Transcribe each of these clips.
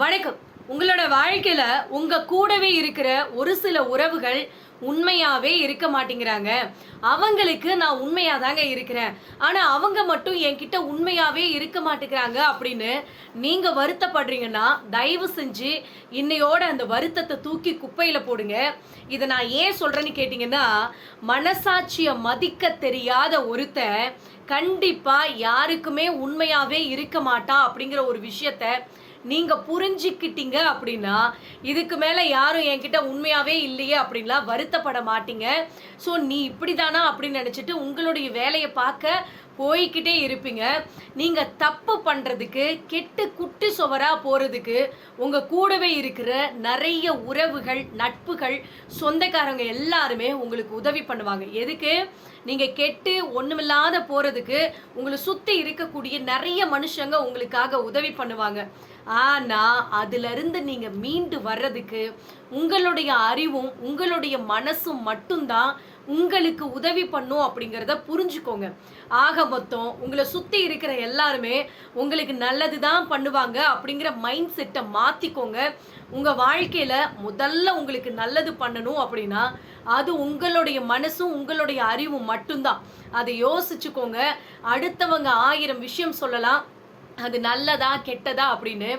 வணக்கம். உங்களோட வாழ்க்கையில உங்க கூடவே இருக்கிற ஒரு சில உறவுகள் உண்மையாவே இருக்க மாட்டேங்கிறாங்க. அவங்களுக்கு நான் உண்மையா தாங்க இருக்கிறேன். ஆனா அவங்க மட்டும் என்கிட்ட உண்மையாவே இருக்க மாட்டேங்கிறாங்க அப்படின்னு நீங்க வருத்தப்படுறீங்கன்னா தயவு செஞ்சு இன்னையோட அந்த வருத்தத்தை தூக்கி குப்பையில போடுங்க. இதை நான் ஏன் சொல்றேன்னு கேட்டிங்கன்னா மனசாட்சியை மதிக்க தெரியாத ஒருத்தன் கண்டிப்பா யாருக்குமே உண்மையாவே இருக்க மாட்டான் அப்படிங்கிற ஒரு விஷயத்த நீங்கள் புரிஞ்சுக்கிட்டீங்க அப்படின்னா இதுக்கு மேலே யாரும் என்கிட்ட உண்மையாகவே இல்லையே அப்படின்லாம் வருத்தப்பட மாட்டீங்க. ஸோ நீ இப்படி தானா அப்படின்னு நினச்சிட்டு உங்களுடைய வேலையை பார்க்க போய்கிட்டே இருப்பீங்க. நீங்கள் தப்பு பண்ணுறதுக்கு கெட்டு குட்டி சுவராக போகிறதுக்கு உங்கள் கூடவே இருக்கிற நிறைய உறவுகள் நட்புகள் சொந்தக்காரங்க எல்லாருமே உங்களுக்கு உதவி பண்ணுவாங்க. எதுக்கு? நீங்கள் கெட்டு ஒன்றுமில்லாத போகிறதுக்கு உங்களை சுற்றி இருக்கக்கூடிய நிறைய மனுஷங்க உங்களுக்காக உதவி பண்ணுவாங்க. ஆனால் அதுலேருந்து நீங்கள் மீண்டு வர்றதுக்கு உங்களுடைய அறிவும் உங்களுடைய மனசும் மட்டும்தான் உங்களுக்கு உதவி பண்ணும் அப்படிங்கிறத புரிஞ்சுக்கோங்க. ஆக மொத்தம் உங்களை சுற்றி இருக்கிற எல்லாருமே உங்களுக்கு நல்லது தான் பண்ணுவாங்க அப்படிங்கிற மைண்ட் செட்டை மாற்றிக்கோங்க உங்கள் வாழ்க்கையில் முதல்ல உங்களுக்கு நல்லது பண்ணணும் அப்படின்னா அது உங்களுடைய மனசும் உங்களுடைய அறிவும் மட்டும்தான். அதை யோசிச்சுக்கோங்க. அடுத்தவங்க ஆயிரம் விஷயம் சொல்லலாம். அது நல்லதா கெட்டதா அப்படின்னு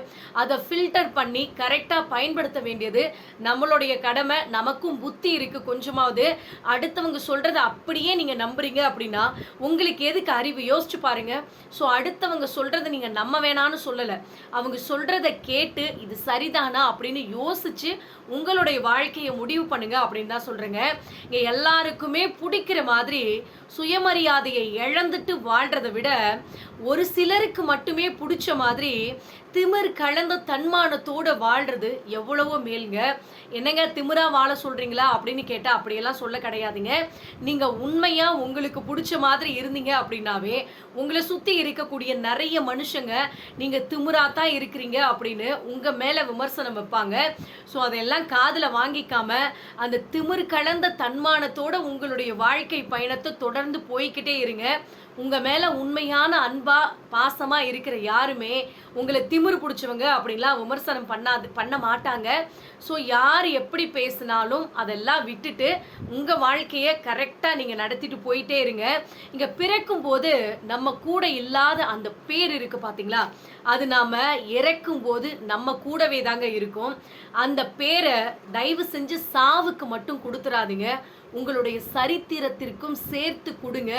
அதை ஃபில்டர் பண்ணி கரெக்டாக பயன்படுத்த வேண்டியது நம்மளுடைய கடமை நமக்கும் புத்தி இருக்குது கொஞ்சமாவது. அடுத்தவங்க சொல்கிறத அப்படியே நீங்கள் நம்புறீங்க அப்படின்னா உங்களுக்கு எதுக்கு அறிவு? யோசிச்சு பாருங்க. ஸோ அடுத்தவங்க சொல்கிறத நீங்கள் நம்ப வேணான்னு சொல்லலை. அவங்க சொல்கிறத கேட்டு இது சரிதானா அப்படின்னு யோசிச்சு உங்களுடைய வாழ்க்கையை முடிவு பண்ணுங்க அப்படின்னு தான் சொல்கிறேங்க இங்கே எல்லாருக்குமே பிடிக்கிற மாதிரி சுயமரியாதையை இழந்துட்டு வாழ்றதை விட ஒரு சிலருக்கு மட்டுமே பிடிச்ச மாதிரி திமிர் கலந்த தன்மானத்தோட வாழ்றது எவ்வளவோ மேலுங்க. என்னங்க திமிரா வாழ சொல்றீங்களா அப்படின்னு கேட்டா அப்படியெல்லாம் சொல்ல கிடையாதுங்க. நீங்க உண்மையா உங்களுக்கு பிடிச்ச மாதிரி இருந்தீங்க அப்படின்னாவே உங்களை சுத்தி இருக்கக்கூடிய நிறைய மனுஷங்க நீங்க திமிரா தான் இருக்கிறீங்க அப்படின்னு உங்க மேல விமர்சனம் வைப்பாங்க. ஸோ அதெல்லாம் காதில் வாங்கிக்காம அந்த திமிர் கலந்த தன்மானத்தோட உங்களுடைய வாழ்க்கை பயணத்தை தொடர்ந்து போய்கிட்டே இருங்க. உங்கள் மேலே உண்மையான அன்பா பாசமாக இருக்கிற யாருமே உங்களை திமிரு பிடிச்சவங்க அப்படின்லாம் விமர்சனம் பண்ணாது பண்ண மாட்டாங்க. ஸோ யார் எப்படி பேசினாலும் அதெல்லாம் விட்டுட்டு உங்கள் வாழ்க்கையை கரெக்டாக நீங்கள் நடத்திட்டு போயிட்டே இருங்க. இங்கே பிறக்கும் போது நம்ம கூட இல்லாத அந்த பேர் இருக்குது பார்த்தீங்களா அது நாம் இறக்கும் போது நம்ம கூடவே தாங்க இருக்கும். அந்த பேரை தயவு செஞ்சு சாவுக்கு மட்டும் கொடுத்துடாதீங்க உங்களுடைய சரித்திரத்திற்கும் சேர்த்து கொடுங்க.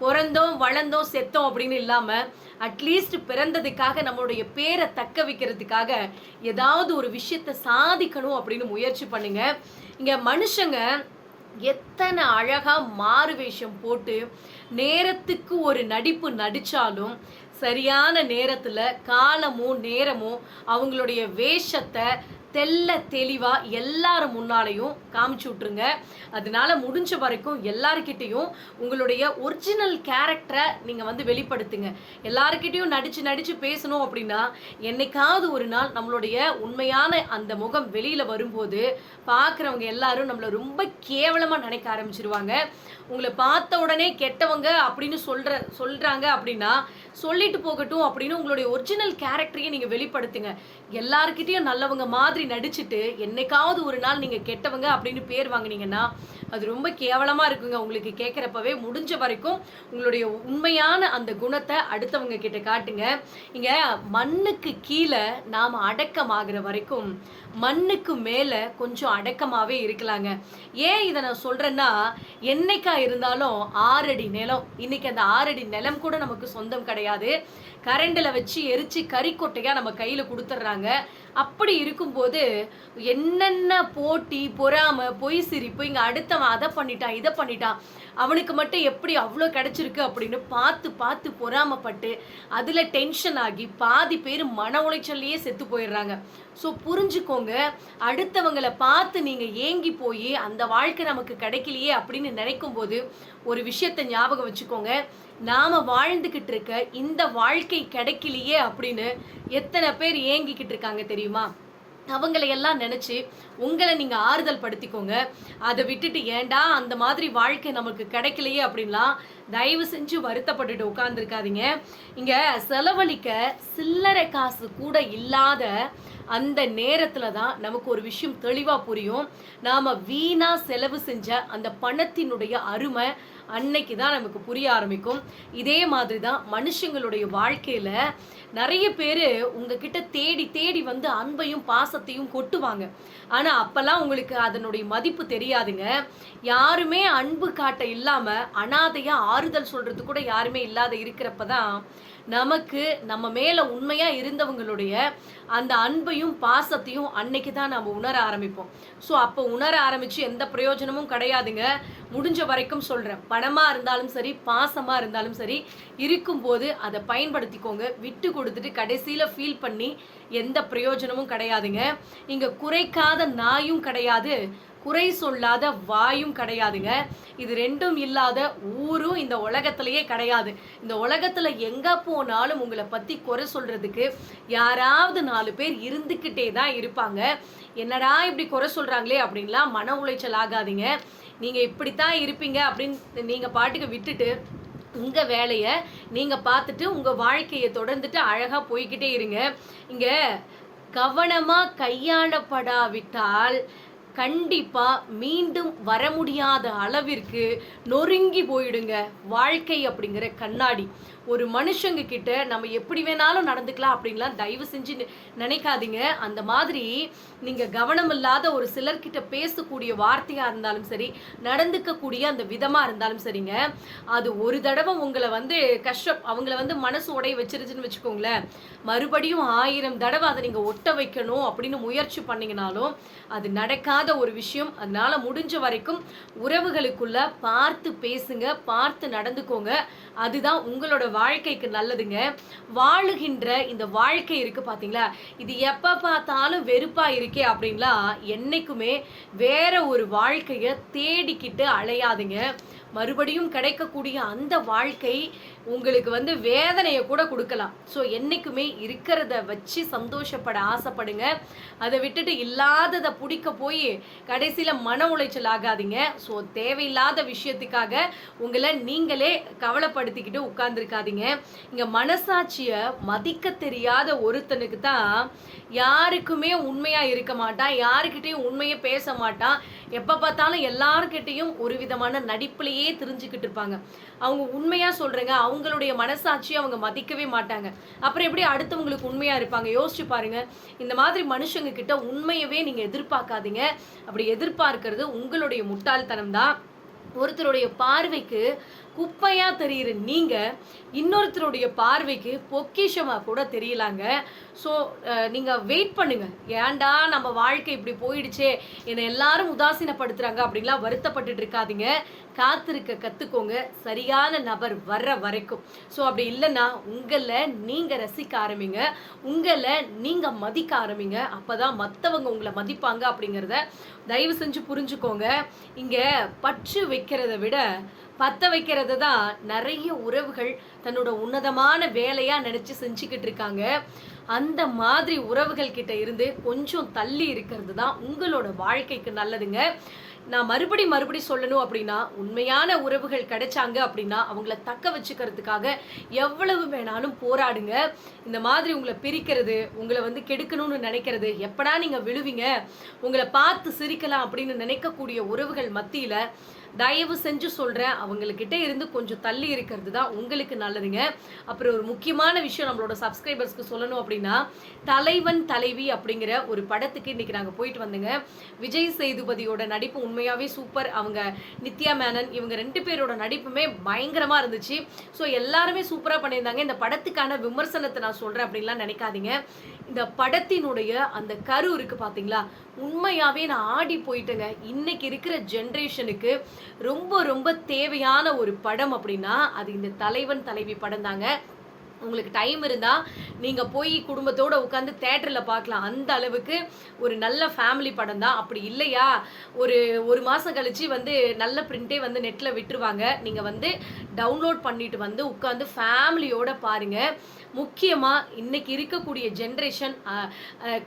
பிறந்தோம் வளர்ந்தோம் செத்தோம் அப்படின்னு இல்லாமல் அட்லீஸ்ட் பிறந்ததுக்காக நம்மளுடைய பேரை தக்க வைக்கிறதுக்காக ஏதாவது ஒரு விஷயத்தை சாதிக்கணும் அப்படின்னு முயற்சி பண்ணுங்க. இங்கே மனுஷங்க எத்தனை அழகாக மாறு வேஷம் போட்டு நேரத்துக்கு ஒரு நடிப்பு நடித்தாலும் சரியான நேரத்தில் காலமும் நேரமும் அவங்களுடைய வேஷத்தை தெல்ல தெளிவாக எல்லாரும் முன்னாலையும் காமிச்சு விட்ருங்க அதனால முடிஞ்ச வரைக்கும் எல்லாருக்கிட்டையும் உங்களுடைய ஒரிஜினல் கேரக்டரை நீங்கள் வந்து வெளிப்படுத்துங்க. எல்லாருக்கிட்டையும் நடித்து நடித்து பேசணும் அப்படின்னா என்னைக்காவது ஒரு நாள் நம்மளுடைய உண்மையான அந்த முகம் வெளியில் வரும்போது பார்க்குறவங்க எல்லாரும் நம்மளை ரொம்ப கேவலமாக நினைக்க ஆரம்பிச்சிருவாங்க. உங்களை பார்த்த உடனே கெட்டவங்க அப்படின்னு சொல்கிற சொல்கிறாங்க அப்படின்னா சொல்லிட்டு போகட்டும் அப்படின்னு உங்களுடைய ஒரிஜினல் கேரக்டரையும் நீங்கள் வெளிப்படுத்துங்க. எல்லாருக்கிட்டையும் நல்லவங்க மாதிரி நடிச்சுட்டு என்னைக்காவது ஒரு நாள் நீங்கள் கெட்டவங்க அப்படின்னு பேர் வாங்குனீங்கன்னா அது ரொம்ப கேவலமாக இருக்குங்க. உங்களுக்கு கேட்குறப்பவே முடிஞ்ச வரைக்கும் உங்களுடைய உண்மையான அந்த குணத்தை அடுத்தவங்க கிட்ட காட்டுங்க. இங்கே மண்ணுக்கு கீழே நாம அடக்கமாகிற வரைக்கும் மண்ணுக்கு மேலே கொஞ்சம் அடக்கமாகவே இருக்கலாங்க. ஏன் இதை நான் சொல்கிறேன்னா என்னைக்கா இருந்தாலும் ஆறடி நிலம் இன்னைக்கு அந்த ஆறடி நிலம் கூட நமக்கு சொந்தம் கிடையாது. கரண்டில் வச்சு எரிச்சு கறிக்கொட்டையாக நம்ம கையில் கொடுத்துட்றாங்க. அப்படி இருக்கும்போது என்னென்ன போட்டி பொறாம பொய் சிரிப்பு இங்கே அடுத்தவன் அதை பண்ணிட்டான் இதை பண்ணிட்டான். அவனுக்கு மட்டும் எப்படி அவ்வளோ கிடைச்சிருக்கு அப்படின்னு பார்த்து பார்த்து பொறாமப்பட்டு அதில் டென்ஷன் ஆகி பாதி பேர் மன உளைச்சல்லையே செத்து போயிடுறாங்க. ஸோ புரிஞ்சுக்கோங்க அடுத்தவங்களை பார்த்து நீங்கள் ஏங்கி போய் அந்த வாழ்க்கை நமக்கு கிடைக்கலையே அப்படின்னு நினைக்கும் போது ஒரு விஷயத்தை ஞாபகம் வச்சுக்கோங்க. நாம் வாழ்ந்துக்கிட்டு இருக்க இந்த வாழ்க்கை கிடைக்கலையே அப்படின்னு எத்தனை பேர் ஏங்கிக்கிட்டு இருக்காங்க தெரியுமா? அவங்களையெல்லாம் நினச்சி உங்களை நீங்கள் ஆறுதல் படுத்திக்கோங்க அதை விட்டுட்டு ஏன்டா அந்த மாதிரி வாழ்க்கை நமக்கு கிடைக்கலையே அப்படின்லாம் தயவு செஞ்சு வருத்தப்பட்டுட்டு உட்காந்துருக்காதீங்க இங்கே செலவழிக்க சில்லறை காசு கூட இல்லாத அந்த நேரத்தில் தான் நமக்கு ஒரு விஷயம் தெளிவாக புரியும். நாம் வீணாக செலவு செஞ்ச அந்த பணத்தினுடைய அருமை அன்னைக்கு தான் நமக்கு புரிய ஆரம்பிக்கும். இதே மாதிரி தான் மனுஷங்களுடைய வாழ்க்கையில் நிறைய பேர் உங்ககிட்ட தேடி தேடி வந்து அன்பையும் பாசத்தையும் கொட்டுவாங்க. ஆனால் அப்போல்லாம் உங்களுக்கு அதனுடைய மதிப்பு தெரியாதுங்க. யாருமே அன்பு காட்ட இல்லாமல் அனாதையாக ஆறுதல் சொல்றது கூட யாருமே இல்லாத இருக்கிறப்ப தான் நமக்கு நம்ம மேல உண்மையா இருந்தவங்களுடைய அந்த அன்பையும் பாசத்தையும் அன்னைக்கு தான் நம்ம உணர ஆரம்பிப்போம். ஸோ அப்போ உணர ஆரம்பிச்சு எந்த பிரயோஜனமும் கிடையாதுங்க. முடிஞ்ச வரைக்கும் சொல்கிறேன் பணமாக இருந்தாலும் சரி பாசமாக இருந்தாலும் சரி இருக்கும்போது அதை பயன்படுத்திக்கோங்க. விட்டு கொடுத்துட்டு கடைசியில் ஃபீல் பண்ணி எந்த பிரயோஜனமும் கிடையாதுங்க. இங்கே குறைக்காத நாயும் கிடையாது. குறை சொல்லாத வாயும் கிடையாதுங்க. இது ரெண்டும் இல்லாத ஊரும் இந்த உலகத்திலேயே கிடையாது. இந்த உலகத்தில் எங்கே போ நாளும் உங்களை பத்தி குறை சொல்றதுக்கு யாராவது நாலு பேர் இருந்துக்கிட்டே தான் இருப்பாங்க. என்னடா இப்படி குறை சொல்றாங்களே அப்படின்லாம் மன உளைச்சல் ஆகாதீங்க. நீங்க இப்படித்தான் இருப்பீங்க அப்படின்னு நீங்க பாட்டுக்கு விட்டுட்டு உங்க வேலையை நீங்க பார்த்துட்டு உங்க வாழ்க்கையை தொடர்ந்துட்டு அழகா போய்க்கிட்டே இருங்க. இங்க கவனமா கையாளப்படாவிட்டால் கண்டிப்பா மீண்டும் வர முடியாத அளவிற்கு நொறுங்கி போயிடுங்க. வாழ்க்கை அப்படிங்கிற கண்ணாடி. ஒரு மனுஷங்க கிட்ட நம்ம எப்படி வேணாலும் நடந்துக்கலாம் அப்படின்லாம் தயவு செஞ்சு நினைக்காதீங்க. அந்த மாதிரி நீங்க கவனம் இல்லாத ஒரு சிலர்கிட்ட பேசக்கூடிய வார்த்தையா இருந்தாலும் சரி நடந்துக்கக்கூடிய அந்த விதமா இருந்தாலும் சரிங்க. அது ஒரு தடவை உங்களை வந்து கஷ்டம் அவங்கள வந்து மனசு உடைய வச்சிருச்சுன்னு வச்சுக்கோங்களேன். மறுபடியும் ஆயிரம் தடவை அதை நீங்க ஒட்ட வைக்கணும் அப்படின்னு முயற்சி பண்ணீங்கனாலும் அது நடக்காத ஒரு விஷயம். அதனால முடிஞ்ச வரைக்கும் உறவுகளுக்குள்ள பார்த்து பேசுங்க பார்த்து நடந்துக்கோங்க. அதுதான் உங்களோட வாழ்க்கைக்கு நல்லதுங்க. வாழுகின்ற இந்த வாழ்க்கை இருக்கு பார்த்தீங்களா இது எப்ப பார்த்தாலும் வெறுப்பா இருக்கே அப்படின்லாம் என்னைக்குமே வேற ஒரு வாழ்க்கைய தேடிக்கிட்டு அலையாதுங்க. மறுபடியும் கிடைக்கக்கூடிய அந்த வாழ்க்கை உங்களுக்கு வந்து வேதனையை கூட கொடுக்கலாம். ஸோ என்றைக்குமே இருக்கிறத வச்சு சந்தோஷப்பட ஆசைப்படுங்க. அதை விட்டுட்டு இல்லாததை பிடிக்க போய் கடைசியில் மன உளைச்சல் ஆகாதீங்க. ஸோ தேவையில்லாத விஷயத்துக்காக உங்களை நீங்களே கவலைப்படுத்திக்கிட்டு உட்கார்ந்துருக்காதீங்க. இங்கே மனசாட்சியை மதிக்க தெரியாத ஒருத்தனுக்கு தான் யாருக்குமே உண்மையாக இருக்க மாட்டான். யாருக்கிட்டேயும் உண்மையை பேச மாட்டான். எப்போ பார்த்தாலும் எல்லார்கிட்டையும் ஒரு விதமான நடிப்புலேயே தெரிஞ்சுக்கிட்டு இருப்பாங்க. அவங்க உண்மையா சொல்றேங்க அவங்களுடைய மனசாட்சியை அவங்க மதிக்கவே மாட்டாங்க. அப்புறம் எப்படி அடுத்தவங்களுக்கு உண்மையா இருப்பாங்க? யோசிச்சு பாருங்க. இந்த மாதிரி மனுஷங்க கிட்ட உண்மையவே நீங்க எதிர்பார்க்காதீங்க. அப்படி எதிர்பார்க்கறது உங்களுடைய முட்டாள்தனம் தான் ஒருத்தருடைய பார்வைக்கு குப்பையாக தெரியுற நீங்கள் இன்னொருத்தருடைய பார்வைக்கு பொக்கிஷமாக கூட தெரியலாங்க. ஸோ நீங்கள் வெயிட் பண்ணுங்கள் ஏன்டா நம்ம வாழ்க்கை இப்படி போயிடுச்சே? என்னை எல்லாரும் உதாசீனப்படுத்துகிறாங்க அப்படின்லாம் வருத்தப்பட்டுட்டு இருக்காதீங்க. காத்திருக்க கற்றுக்கோங்க சரியான நபர் வர்ற வரைக்கும். ஸோ அப்படி இல்லைன்னா உங்களை நீங்கள் ரசிக்க ஆரம்பிங்க. உங்களை நீங்கள் மதிக்க ஆரம்பிங்க. அப்போ தான் மற்றவங்க உங்களை மதிப்பாங்க அப்படிங்கிறத தயவு செஞ்சு புரிஞ்சுக்கோங்க. இங்கே பற்று வைக்கிறத விட பத்த வைக்கிறது தான் நிறைய உறவுகள் தன்னோட உன்னதமான வேலையாக நினச்சி செஞ்சுக்கிட்டு இருக்காங்க. அந்த மாதிரி உறவுகள் கிட்ட இருந்து கொஞ்சம் தள்ளி இருக்கிறது தான் உங்களோட வாழ்க்கைக்கு நல்லதுங்க. நான் மறுபடி மறுபடி சொல்லணும் அப்படின்னா உண்மையான உறவுகள் கிடைச்சாங்க அப்படின்னா அவங்கள தக்க வச்சுக்கிறதுக்காக எவ்வளவு வேணாலும் போராடுங்க. இந்த மாதிரி உங்களை பிரிக்கிறது உங்களை வந்து கெடுக்கணும்னு நினைக்கிறது எப்படா நீங்கள் விழுவீங்க உங்களை பார்த்து சிரிக்கலாம் அப்படின்னு நினைக்கக்கூடிய உறவுகள் மத்தியில் தயவு செஞ்சு சொல்கிறேன் அவங்கக்கிட்ட இருந்து கொஞ்சம் தள்ளி இருக்கிறது தான் உங்களுக்கு நல்லதுங்க. அப்புறம் ஒரு முக்கியமான விஷயம் நம்மளோட சப்ஸ்கிரைபர்ஸ்க்கு சொல்லணும் அப்படின்னா தலைவன் தலைவி அப்படிங்கிற ஒரு படத்துக்கு இன்றைக்கி நாங்கள் போயிட்டு வந்தோங்க. விஜய் சேதுபதியோட நடிப்பு உண்மையாகவே சூப்பர். அவங்க நித்யா மேனன் இவங்க ரெண்டு பேரோட நடிப்புமே பயங்கரமாக இருந்துச்சு. ஸோ எல்லாருமே சூப்பராக பண்ணியிருந்தாங்க. இந்த படத்துக்கான விமர்சனத்தை நான் சொல்கிறேன் அப்படின்லாம் நினைக்காதீங்க. இந்த படத்தினுடைய அந்த கரு இருக்குது பார்த்தீங்களா உண்மையாகவே நான் ஆடி போயிட்டேங்க. இன்னைக்கு இருக்கிற ஜென்ரேஷனுக்கு ரொம்ப ரொம்ப தேவையான ஒரு படம் அப்படின்னா அது இந்த தலைவன் தலைவி படம் தாங்க உங்களுக்கு டைம் இருந்தால் நீங்கள் போய் குடும்பத்தோடு உட்காந்து தேட்டரில் பார்க்கலாம். அந்த அளவுக்கு ஒரு நல்ல ஃபேமிலி படம் தான். அப்படி இல்லையா? ஒரு ஒரு மாதம் கழித்து வந்து நல்ல பிரிண்டே வந்து நெட்டில் விட்டுருவாங்க. நீங்கள் வந்து டவுன்லோட் பண்ணிட்டு வந்து உட்காந்து ஃபேமிலியோட பாருங்கள் முக்கியமாக இன்னைக்கு இருக்கக்கூடிய ஜென்ரேஷன்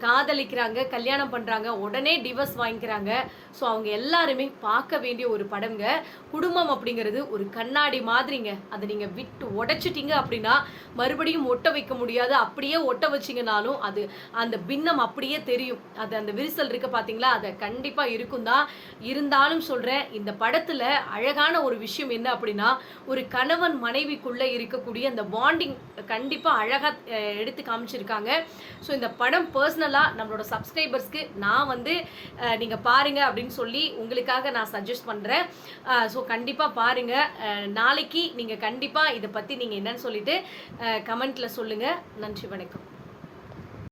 காதலிக்கிறாங்க கல்யாணம் பண்ணுறாங்க உடனே டிவர்ஸ் வாங்கிக்கிறாங்க. ஸோ அவங்க எல்லாருமே பார்க்க வேண்டிய ஒரு படம்ங்க. குடும்பம் அப்படிங்கிறது ஒரு கண்ணாடி மாதிரிங்க. அதை நீங்கள் விட்டு உடைச்சிட்டிங்க அப்படின்னா மறுபடியும் ஒட்ட வைக்க முடியாது. அப்படியே ஒட்ட வச்சிங்கனாலும் அது அந்த பின்னம் அப்படியே தெரியும். அது அந்த விரிசல் இருக்கு பார்த்தீங்களா அதை கண்டிப்பாக இருக்கும் தான். இருந்தாலும் சொல்கிறேன் இந்த படத்தில் அழகான ஒரு விஷயம் என்ன அப்படின்னா ஒரு கணவன் மனைவிக்குள்ளே இருக்கக்கூடிய அந்த பாண்டிங் கண்டிப்பாக அழகாக எடுத்து காமிச்சிருக்காங்க. ஸோ இந்த படம் பர்சனலாக நம்மளோட சப்ஸ்கிரைபர்ஸ்க்கு நான் வந்து நீங்கள் பாருங்கள் அப்படின்னு சொல்லி உங்களுக்காக நான் சஜஸ்ட் பண்ணுறேன் ஸோ கண்டிப்பாக பாருங்கள் நாளைக்கு நீங்கள் கண்டிப்பாக இதை பற்றி நீங்கள் என்னன்னு சொல்லிட்டு கமெண்ட்டில் சொல்லுங்கள் நன்றி வணக்கம்.